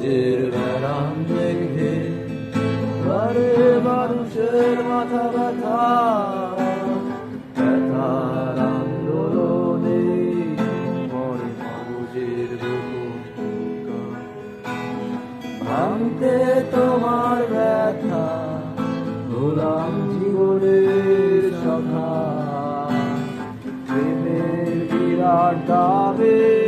সূর্যের বেড়ান দেখে বারে মানুষের মাথা ব্যথা, ব্যথার আন্দোলনে ভাঙতে তোমার ব্যথা গোলাম জীবনের সখা। বিরাট দাবে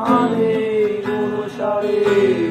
mani, uno.